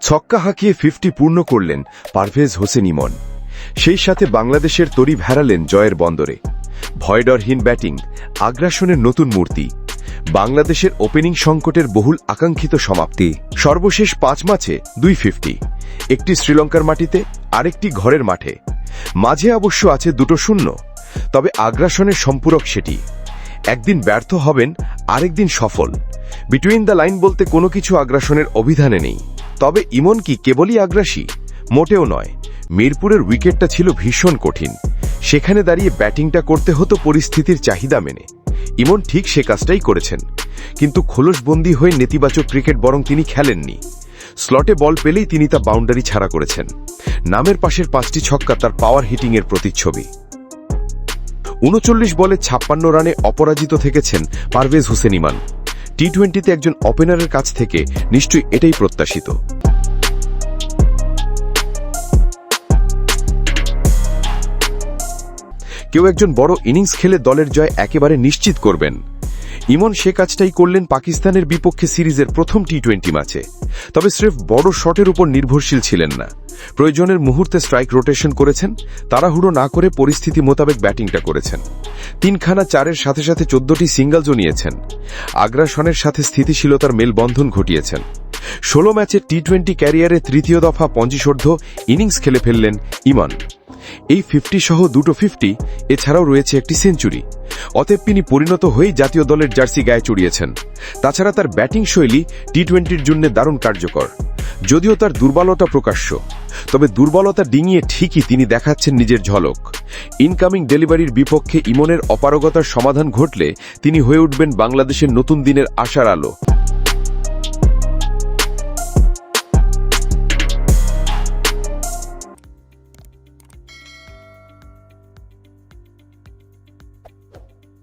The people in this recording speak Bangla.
ছক্কা হাঁকিয়ে ফিফটি পূর্ণ করলেন পারভেজ হোসেন ইমন। সেই সাথে বাংলাদেশের তরি ভেড়ালেন জয়ের বন্দরে। ভয়ডরহীন ব্যাটিং, আগ্রাসনের নতুন মূর্তি, বাংলাদেশের ওপেনিং সংকটের বহুল আকাঙ্ক্ষিত সমাপ্তি। সর্বশেষ পাঁচ ম্যাচে দুই ফিফটি। একটি শ্রীলঙ্কার মাটিতে, আরেকটি ঘরের মাঠে। মাঝে অবশ্য আছে দুটো শূন্য, তবে আগ্রাসনের সম্পূরক সেটি। একদিন ব্যর্থ হবেন, আরেকদিন সফল। বিটুইন দ্য লাইন বলতে কোনো কিছু আগ্রাসনের অভিধানে নেই। তবে ইমন কি কেবলই আগ্রাসী? মোটেও নয়। মিরপুরের উইকেটটা ছিল ভীষণ কঠিন। সেখানে দাঁড়িয়ে ব্যাটিংটা করতে হতো পরিস্থিতির চাহিদা মেনে। ইমন ঠিক সে কাজটাই করেছেন। কিন্তু খোলসবন্দি হয়ে নেতিবাচক ক্রিকেট বরং তিনি খেলেননি। স্লটে বল পেলেই তিনি তা বাউন্ডারি ছাড়া করেছেন। নামের পাশের পাঁচটি ছক্কা তার পাওয়ার হিটিংয়ের প্রতিচ্ছবি। উনচল্লিশ বলে ছাপ্পান্ন রানে অপরাজিত থেকেছেন পারভেজ হোসেন ইমান। টি টোয়েন্টিতে একজন ওপেনারের কাছ থেকে নিশ্চয়ই এটাই প্রত্যাশিত। কেউ একজন বড় ইনিংস খেলে দলের জয় একেবারে নিশ্চিত করবেন। ইমন সে কাজটাই করলেন পাকিস্তানের বিপক্ষে সিরিজের প্রথম টি টোয়েন্টি ম্যাচে। তবে স্রেফ বড় শটের উপর নির্ভরশীল ছিলেন না। প্রয়োজনের মুহূর্তে স্ট্রাইক রোটেশন করেছেন, তাড়াহুড়ো না করে পরিস্থিতি মোতাবেক ব্যাটিংটা করেছেন। তিনখানা চারের সাথে সাথে চোদ্দটি সিঙ্গলসও নিয়েছেন। আগ্রাসনের সাথে স্থিতিশীলতার মেলবন্ধন ঘটিয়েছেন। ষোলো ম্যাচের টি টোয়েন্টি ক্যারিয়ারে তৃতীয় দফা পঞ্চিশোর্ধ ইনিংস খেলে ফেললেন ইমন। এই ফিফটি সহ দুটো ফিফটি এছাড়াও রয়েছে একটি সেঞ্চুরি অতএব তিনি পরিণত হয়েই জাতীয় দলের জার্সি গায়ে চড়িয়েছেন। তাছাড়া তার ব্যাটিং শৈলী টি টোয়েন্টির জন্য দারুণ কার্যকর। যদিও তার দুর্বলতা প্রকাশ্য, তবে দুর্বলতা ডিঙিয়ে ঠিকই তিনি দেখাচ্ছেন নিজের ঝলক। ইনকামিং ডেলিভারির বিপক্ষে ইমনের অপারগতার সমাধান ঘটলে তিনি হয়ে উঠবেন বাংলাদেশের নতুন দিনের আশার আলো।